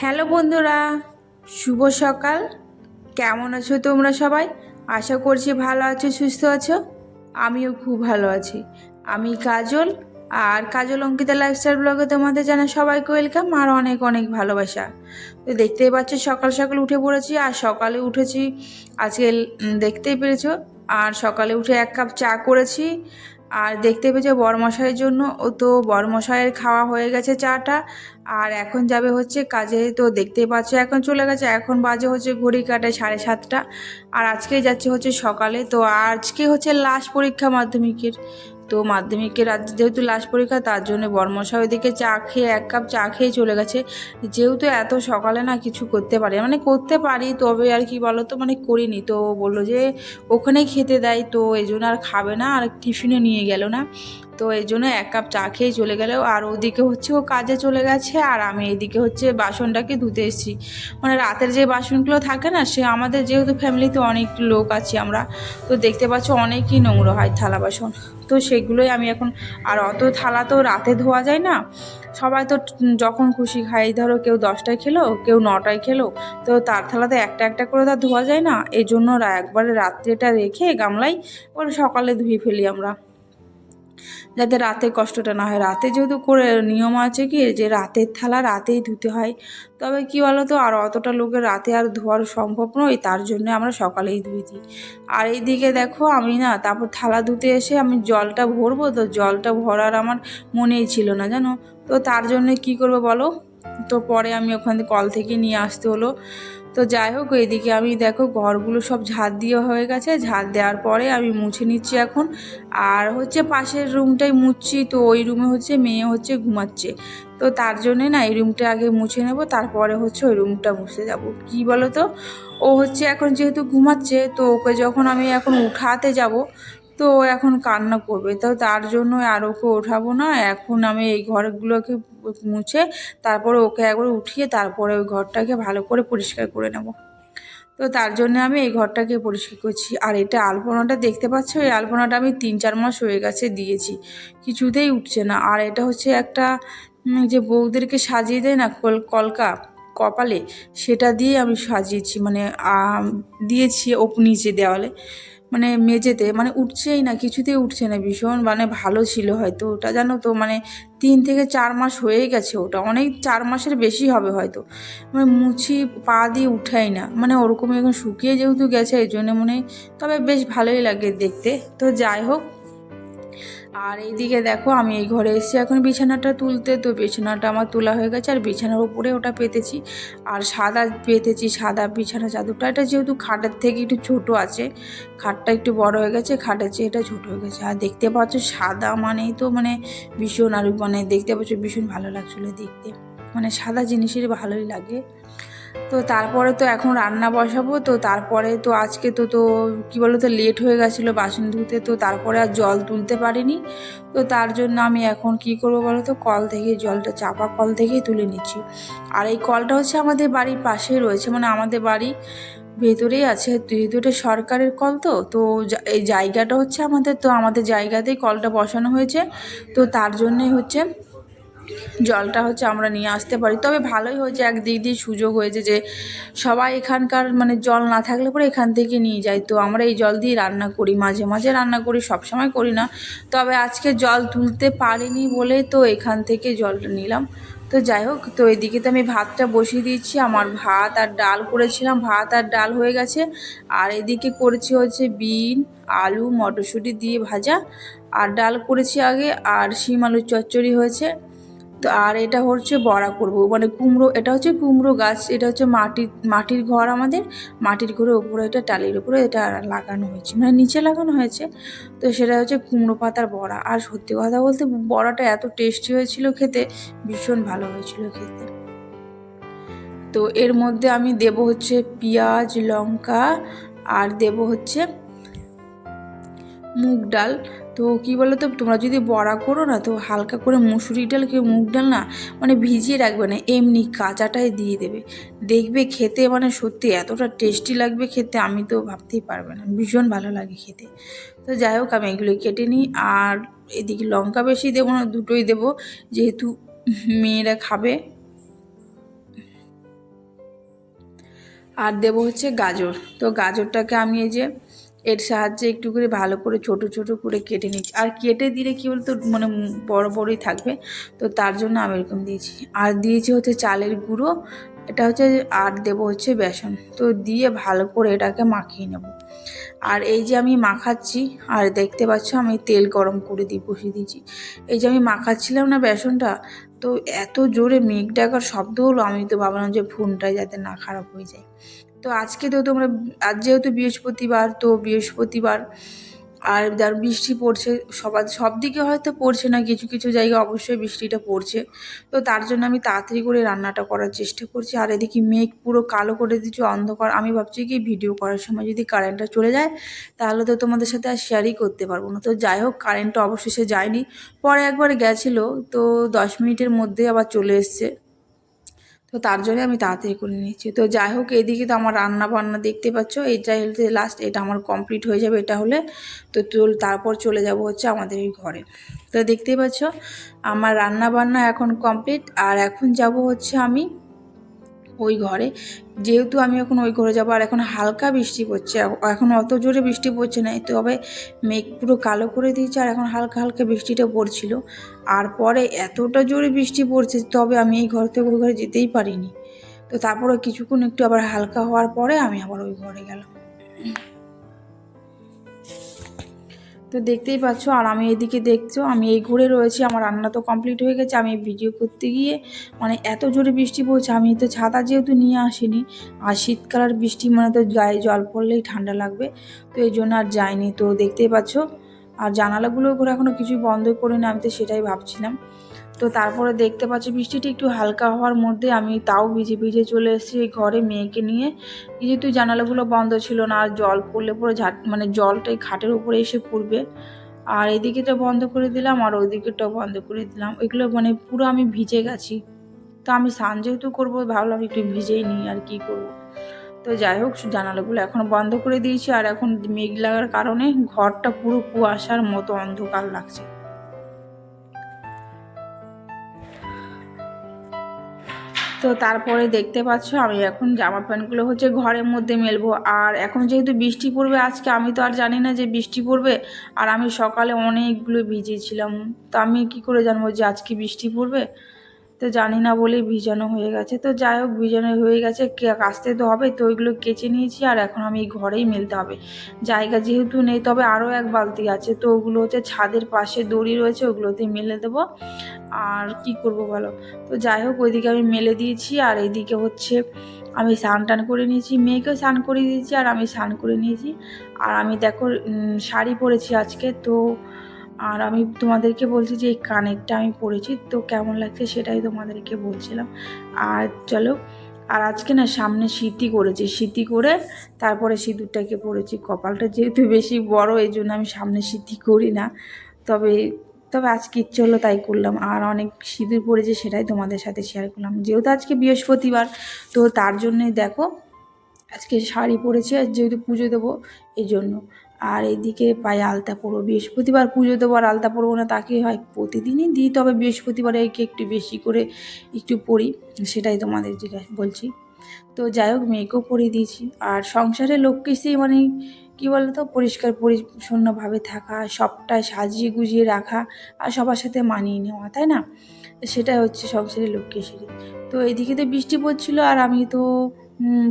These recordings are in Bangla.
হ্যালো বন্ধুরা, শুভ সকাল। কেমন আছো তোমরা সবাই? আশা করছি ভালো আছো, সুস্থ আছো। আমিও খুব ভালো আছি। আমি কাজল, আর কাজল অঙ্কিতা লাইফস্টাইল ব্লগে তোমাদের জানা সবাইকে ওয়েলকাম আর অনেক অনেক ভালোবাসা। তো দেখতেই পাচ্ছ, সকাল সকাল উঠে পড়েছি, আর সকালে উঠেছি, আজকে দেখতেই পেরেছ, আর সকালে উঠে এক কাপ চা করেছি। আর দেখতে পেয়েছ বরমশাইয়ের জন্য, ও তো বরমশাইয়ের খাওয়া হয়ে গেছে চাটা আর এখন যাবে হচ্ছে কাজে, তো দেখতেই পাচ্ছ এখন চলে গেছে, এখন বাজে হচ্ছে ঘড়ি কাটায় সাড়ে সাতটা। আর আজকে যাচ্ছে হচ্ছে সকালে, তো আজকে হচ্ছে লাস্ট পরীক্ষা মাধ্যমিকের। তো মাধ্যমিকের আজ যেহেতু লাস্ট পরীক্ষা, তার জন্য বর্মশাই ওইদিকে চা খেয়ে এক কাপ চা খেয়ে চলে গেছে। যেহেতু এত সকালে না কিছু করতে পারি মানে করতে পারি, তবে আর কি বলো তো মানে করিনি। তো বলল যে, ওখানেই খেতে দেয়, তো এই জন্য আর খাবে না, আর টিফিনে নিয়ে গেল না। তো এই জন্য এক কাপ চা খেয়ে চলে গেল আর ওদিকে হচ্ছে ও কাজে চলে গেছে আর আমি এদিকে হচ্ছে বাসনটাকে ধুতে এসেছি। মানে রাতের যে বাসনগুলো থাকে না, সে আমাদের যেহেতু ফ্যামিলিতে অনেক লোক আছি আমরা, তো দেখতে পাচ্ছ অনেকই নোংরা হয় থালা বাসন। তো সেগুলোই আমি এখন, আর অত থালা তো রাতে ধোয়া যায় না। সবাই তো যখন খুশি খাই, ধরো কেউ দশটায় খেলো, কেউ নটায় খেলো, তো তার থালাতে একটা একটা করে তো ধোয়া যায় না। এই জন্য একবারে রাত্রেটা রেখে গামলায় ওরা সকালে ধুয়ে ফেলি আমরা। যাতে রাতে কষ্টটা না হয়। রাতে যেহেতু করে নিয়ম আছে কি, যে রাতের থালা রাতেই ধুতে হয়, তবে কি বলো তো আর অতটা লোকের রাতে আর ধোয়ার সম্ভব নয়, তার জন্য আমরা সকালেই ধুয়ে দিই। আর এইদিকে দেখো, আমি না, তারপর থালা ধুতে এসে আমি জলটা ভরবো, তো জলটা ভরার আমার মনেই ছিল না, জানো? তো তার জন্য কি করব বলো? তো পরে আমি ওখান কল থেকে নিয়ে আসতে হলো। তো যাই হোক, এদিকে আমি দেখো ঘরগুলো সব ঝাড় দিয়ে হয়ে গেছে। ঝাড় দেওয়ার পরে আমি মুছে নিচ্ছি এখন। আর হচ্ছে পাশের রুমটাই মুছছি, তো ওই রুমে হচ্ছে মেয়ে হচ্ছে ঘুমাচ্ছে। তো তার জন্যে না এই রুমটা আগে মুছে নেব, তারপরে হচ্ছে ওই রুমটা মুছতে যাব। কি বলো তো ও হচ্ছে এখন যেহেতু ঘুমাচ্ছে, তো ওকে যখন আমি এখন উঠাতে যাব তো এখন কান্না করবে। তো তার জন্য আর ওকে ওঠাবো না। এখন আমি এই ঘরগুলোকে মুছে তারপরে ওকে একবার উঠিয়ে তারপরে ওই ঘরটাকে ভালো করে পরিষ্কার করে নেব। তো তার জন্য আমি এই ঘরটাকে পরিষ্কার করছি। আর এটা আলপনাটা দেখতে পাচ্ছ? এই আলপনাটা আমি তিন চার মাস হয়ে গেছে দিয়েছি। কিছুতেই উঠছে না। আর এটা হচ্ছে একটা যে বউদেরকে সাজিয়ে দেয় না কল, কলকা কপালে, সেটা দিয়ে আমি সাজিয়েছি। মানে দিয়েছি ও নিচে দেওয়ালে। মানে মেঝেতে মানে উঠছেই না, কিছুতেই উঠছে না, ভীষণ মানে ভালো ছিল হয়তো ওটা, জানো তো? মানে তিন থেকে চার মাস হয়ে গেছে ওটা, অনেক চার মাসের বেশি হবে হয়তো। মানে মুছি পা দিয়ে উঠাই না মানে ওরকম এখন শুকিয়ে যেহেতু গেছে এই জন্য মনে তবে বেশ ভালোই লাগে দেখতে। তো যাই হোক আর এইদিকে দেখো, আমি এই ঘরে এসেছি। এখন বিছানাটা তুলতে, তো বিছানাটা আমার তোলা হয়ে গেছে আর বিছানার উপরে ওটা পেতেছি। আর সাদা পেতেছি, সাদা বিছানা চাদরটা। এটা যেহেতু খাটের থেকে একটু ছোট আছে, খাটটা একটু বড় হয়ে গেছে, খাটের চেয়ে এটা ছোট হয়ে গেছে। আর দেখতে পাচ্ছ, সাদা মানেই তো মানে ভীষণ আর মানে দেখতে পাচ্ছ, ভীষণ ভালো লাগছিল দেখতে। মানে সাদা জিনিসের ভালোই লাগে। তো তারপরে তো এখন রান্না বসাবো, তো তারপরে তো আজকে তো তো কী বলো তো লেট হয়ে গেছিল বাসন ধুতে, তো তারপরে আর জল তুলতে পারিনি। তো তার জন্য আমি এখন কি করব বলো তো কল থেকে, জলটা চাপা কল থেকেই তুলে নিচ্ছি। আর এই কলটা হচ্ছে আমাদের বাড়ির পাশেই রয়েছে মানে আমাদের বাড়ি ভেতরেই আছে, যেহেতু এটা সরকারের কল তো তো এই জায়গাটা হচ্ছে আমাদের, তো আমাদের জায়গাতেই কলটা বসানো হয়েছে। তো তার জন্যই হচ্ছে জলটা হচ্ছে আমরা নিয়ে আসতে পারি। তবে ভালোই হয়েছে একদিক দিয়ে সুযোগ হয়েছে যে সবাই এখানকার মানে জল না থাকলে পরে এখান থেকে নিয়ে যায়। তো আমরা এই জল দিয়ে রান্না করি, মাঝে মাঝে রান্না করি সব সময় করি না। তবে আজকে জল তুলতে পারিনি বলে তো এখান থেকে জলটা নিলাম। তো যাই হোক, তো এদিকে তো আমি ভাতটা বসিয়ে দিয়েছি। আমার ভাত আর ডাল করেছিলাম, ভাত আর ডাল হয়ে গেছে। আর এদিকে করেছি হচ্ছে বিন, আলু, মটরশুঁটি দিয়ে ভাজা। আর ডাল করেছি আগে, আর শিম আলুর চচ্চড়ি হয়েছে। তো আর এটা হচ্ছে বড়া করব মানে কুমড়ো, এটা হচ্ছে কুমড়ো গাছ, এটা হচ্ছে মাটির মাটির ঘর আমাদের, মাটির ঘরের উপরে এটা টালির উপরে এটা লাগানো হয়েছে মানে নিচে লাগানো হয়েছে, তো সেটা হচ্ছে কুমড়ো পাতার বড়া, আর সত্যি কথা বলতে বড়াটা এত টেস্টি হয়েছিল খেতে, ভীষণ ভালো হয়েছিল খেতে। তো এর মধ্যে আমি দেব হচ্ছে পেঁয়াজ, লঙ্কা, আর দেব হচ্ছে মুগ ডাল। তো কী বলো তো তোমরা যদি বড়া করো না, তো হালকা করে মুসুরি ডাল কেউ মুগ ডাল না মানে ভিজিয়ে রাখবে না, এমনি কাঁচাটাই দিয়ে দেবে। দেখবে খেতে মানে সত্যি এতটা টেস্টি লাগবে খেতে, আমি তো ভাবতেই পারবে না, ভীষণ ভালো লাগে খেতে। তো যাই হোক, আমি এগুলো কেটে নিই, আর এদিকে লঙ্কা বেশি দেবো না, দুটোই দেবো, যেহেতু মেয়েরা খাবে। আর দেবো হচ্ছে গাজর। তো গাজরটাকে আমি এই যে এর সাহায্যে একটু করে ভালো করে ছোট ছোট করে কেটে নিচ্ছি আর কেটে দিলে কী বলতো মানে বড় বড়ই থাকবে। তো তার জন্য আমি এরকম দিয়েছি। আর দিয়েছি হচ্ছে চালের গুঁড়ো। এটা হচ্ছে আর দেবো হচ্ছে বেসন। তো দিয়ে ভালো করে এটাকে মাখিয়ে নেব। আর এই যে আমি মাখাচ্ছি, আর দেখতে পাচ্ছ আমি তেল গরম করে দিয়ে বসিয়ে দিয়েছি। এই যে আমি মাখাচ্ছিলাম না বেসনটা, তো এত জোরে মেঘ ডাকার শব্দ হলো, আমি তো ভাবলাম যে ফোনটাই যাতে না খারাপ হয়ে যায়। তো আজকে তো তোমরা, আজ যেহেতু বৃহস্পতিবার, তো বৃহস্পতিবার আর যার বৃষ্টি পড়ছে, সবার, সব দিকে হয়তো পড়ছে না, কিছু কিছু জায়গায় অবশ্যই বৃষ্টিটা পড়ছে। তো তার জন্য আমি তাড়াতাড়ি করে রান্নাটা করার চেষ্টা করছি। আর এদিকে মেঘ পুরো কালো করে দিচ্ছে অন্ধকার। আমি ভাবছি কি ভিডিও করার সময় যদি কারেন্টটা চলে যায়, তাহলে তো তোমাদের সাথে আর শেয়ারই করতে পারব না। তো যাই হোক কারেন্টটা অবশেষে যায়নি। পরে একবার গেছিল, তো দশ মিনিটের মধ্যে আবার চলে এসছে। তো তার জন্য আমি তাড়াতাড়ি করে নিচ্ছি। তো যাই হোক, এদিকে তো আমার রান্না বান্না দেখতে পাচ্ছ। এটা হলে লাস্ট এটা আমার কমপ্লিট হয়ে যাবে, এটা হলে তো চল, তারপর চলে যাব হচ্ছে আমাদের এই ঘরে। তো দেখতেই পাচ্ছ, আমার রান্না বান্না এখন কমপ্লিট আর এখন যাব হচ্ছে আমি ওই ঘরে। যেহেতু আমি এখন ওই ঘরে যাব আর এখন হালকা বৃষ্টি পড়ছে এখন অত জোরে বৃষ্টি পড়ছে না, তবে মেঘ পুরো কালো করে দিয়েছে আর এখন হালকা হালকা বৃষ্টিটা পড়ছিল। আর পরে এতটা জোরে বৃষ্টি পড়ছে, তবে আমি এই ঘর থেকে ওই ঘরে যেতেই পারিনি। তো তারপরে কিছুক্ষণ একটু আবার হালকা হওয়ার পরে আমি আবার ওই ঘরে গেলাম। তো দেখতেই পাচ্ছ, আর আমি এদিকে দেখছ, আমি এই ঘুরে রয়েছি, আমার রান্না তো কমপ্লিট হয়ে গেছে, আমি ভিডিও করতে গিয়ে মানে এত জোরে বৃষ্টি পড়ছে, আমি তো ছাতা যেহেতু নিয়ে আসিনি, আর শীতকালের বৃষ্টি মানে তো গায়ে জল পড়লেই ঠান্ডা লাগবে, তো এই জন্য আর যাইনি, তো দেখতেই পাচ্ছ, আর জানালাগুলো করে এখনও কিছুই বন্ধ করে না আমি তো সেটাই ভাবছিলাম। তো তারপরে দেখতে পাচ্ছি বৃষ্টিটা একটু হালকা হওয়ার মধ্যে আমি তাও ভিজে ভিজে চলে এসেছি ঘরে মেয়েকে নিয়ে। যেহেতু জানালাগুলো বন্ধ ছিল না, আর জল পড়লে পরে ঝাট মানে জলটাই খাটের উপরে এসে পড়বে। আর এদিকেটা বন্ধ করে দিলাম, আর ওইদিকেটাও বন্ধ করে দিলাম। এগুলো মানে পুরো আমি ভিজে গেছি। তো আমি স্নান যেহেতু করব, ভাবলাম একটু ভিজেই নিই, আর কি করব? তো যাই হোক, জানালাগুলো এখন বন্ধ করে দিয়েছি, আর এখন মেঘ লাগার কারণে ঘরটা পুরো কুয়াশার মতো অন্ধকার লাগছে। তো তারপরে দেখতে পাচ্ছ, আমি এখন জামা প্যান্টগুলো হচ্ছে ঘরের মধ্যে মেলবো। আর এখন যেহেতু বৃষ্টি পড়বে, আজকে আমি তো আর জানি না যে বৃষ্টি পড়বে। আর আমি সকালে অনেকগুলো ভিজেছিলাম তো আমি কি করে জানব যে আজকে বৃষ্টি পড়বে? তো জানি না বলেই ভিজানো হয়ে গেছে। তো যাই হোক, ভিজানো হয়ে গেছে। কাচতে তো হবে, তো ওইগুলো কেচে নিয়েছি আর এখন আমি ঘরেই মেলতে হবে। জায়গা যেহেতু নেই, তবে আরও এক বালতি আছে। তো ওগুলো হচ্ছে ছাদের পাশে দড়ি রয়েছে, ওগুলোতে মেলে দেবো। আর কি করব বলো? তো যাই হোক, ওইদিকে আমি মেলে দিয়েছি আর এইদিকে হচ্ছে আমি স্নান টান করে নিয়েছি। মেয়েকেও স্নান করে দিয়েছি আর আমি স্নান করে নিয়েছি। আর আমি দেখো শাড়ি পরেছি আজকে। তো আর আমি তোমাদেরকে বলছি যে, এই কানেরটা আমি পরেছি, তো কেমন লাগছে সেটাই তোমাদেরকে বলছিলাম। আর চলো, আর আজকে না সামনে শীতই করেছি শীতই করে তারপরে সিঁদুরটাকে পরেছি। কপালটা যেহেতু বেশি বড়, এই জন্য আমি সামনে শীতই করি না। তবে তবে আজকে ইচ্ছে হলো তাই করলাম। আর অনেক সিঁদুর পড়েছে সেটাই তোমাদের সাথে শেয়ার করলাম। যেহেতু আজকে বৃহস্পতিবার, তো তার জন্যই দেখো, আজকে শাড়ি পরেছি আর যেহেতু পুজো দেবো, এই জন্য। আর এদিকে পায়ে আলতা পরবো বৃহস্পতিবার পুজো দেবো আর আলতা পরবো না তাকে হয় প্রতিদিনই দিই, তবে বৃহস্পতিবারে একে একটু বেশি করে একটু পড়ি সেটাই তোমাদের জিজ্ঞাসা বলছি। তো যাই হোক, মেয়েকেও পরিয়ে দিয়েছি। আর সংসারে লক্ষ্মী মানে কী বলতো, পরিষ্কার পরিচ্ছন্নভাবে থাকা, সবটাই সাজিয়ে গুজিয়ে রাখা আর সবার সাথে মানিয়ে নেওয়া, তাই না? সেটাই হচ্ছে সংসারের লক্ষ্মী তো এদিকে তো বৃষ্টি পড়ছিল আর আমি তো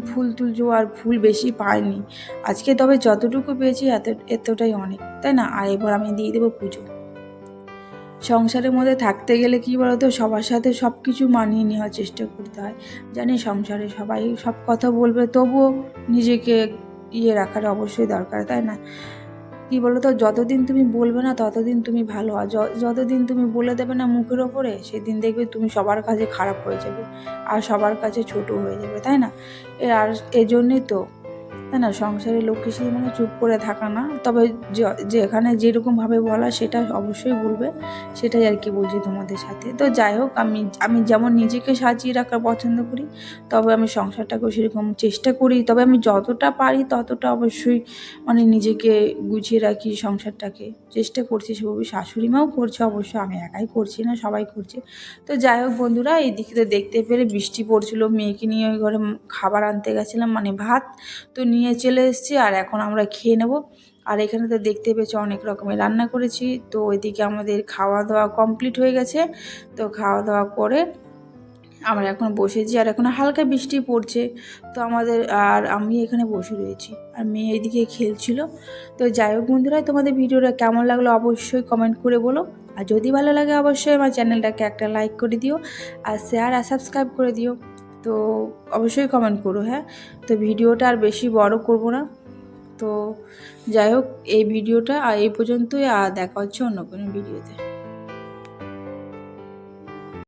ফুল তুলছো আর ফুল বেশি পাইনি। আজকে তবে যতটুকু পেয়েছি এত, এতটাই অনেক, তাই না? আর এবার আমি দিয়ে দেবো পুজো। সংসারের মধ্যে থাকতে গেলে কী বলতো? সবার সাথে সব কিছু মানিয়ে নেওয়ার চেষ্টা করতে হয়। জানি সংসারে সবাই সব কথা বলবে, তবুও নিজেকে ইয়ে রাখার অবশ্যই দরকার, তাই না? কী বলো তো যতদিন তুমি বলবে না ততদিন তুমি ভালো। আর যতদিন তুমি বলে দেবে না মুখের ওপরে, সেদিন দেখবে তুমি সবার কাছে খারাপ হয়ে যাবে। আর সবার কাছে ছোট হয়ে যাবে, তাই না? আর এজন্যই তো তাই না? সংসারের লোক হিসেবে মানে চুপ করে থাকা না। তবে যেখানে যেরকমভাবে বলা সেটা অবশ্যই বলবে। সেটাই আর কি বলছি তোমাদের সাথে। তো যাই হোক, আমি আমি যেমন নিজেকে সাজিয়ে রাখা পছন্দ করি, তবে আমি সংসারটাকেও সেরকম চেষ্টা করি। তবে আমি যতটা পারি ততটা অবশ্যই মানে নিজেকে গুছিয়ে রাখি সংসারটাকে। চেষ্টা করছি সেভাবে শাশুড়ি মাও করছে অবশ্য, আমি একাই করছি না, সবাই করছে। তো যাই হোক বন্ধুরা, এই এইদিকে তো দেখতে পেরে বৃষ্টি পড়ছিল, মেয়েকে নিয়ে ওই ঘরে খাবার আনতে গেছিলাম মানে ভাত। তো নিয়ে চলে এসেছি আর এখন আমরা খেয়ে নেব। আর এখানে তো দেখতে পেয়েছি অনেক রকমের রান্না করেছি। তো ওইদিকে আমাদের খাওয়া দাওয়া কমপ্লিট হয়ে গেছে। তো খাওয়া দাওয়া করে আমরা এখন বসেছি আর এখন হালকা বৃষ্টি পড়ছে। তো আমাদের আর আমি এখানে বসে রয়েছি। আর মেয়ে এদিকে খেলছিল। তো যাই হোক বন্ধুরা, তোমাদের ভিডিওটা কেমন লাগল অবশ্যই কমেন্ট করে বলো। আর যদি ভালো লাগে অবশ্যই আমার চ্যানেলটাকে একটা লাইক করে দিও। আর শেয়ার আর সাবস্ক্রাইব করে দিও। তো অবশ্যই কমেন্ট করো হ্যাঁ? তো ভিডিওটা আর বেশি বড় করব না। তো যাই হোক, এই ভিডিওটা এই পর্যন্তই, আর দেখা হচ্ছে অন্য কোনো ভিডিওতে।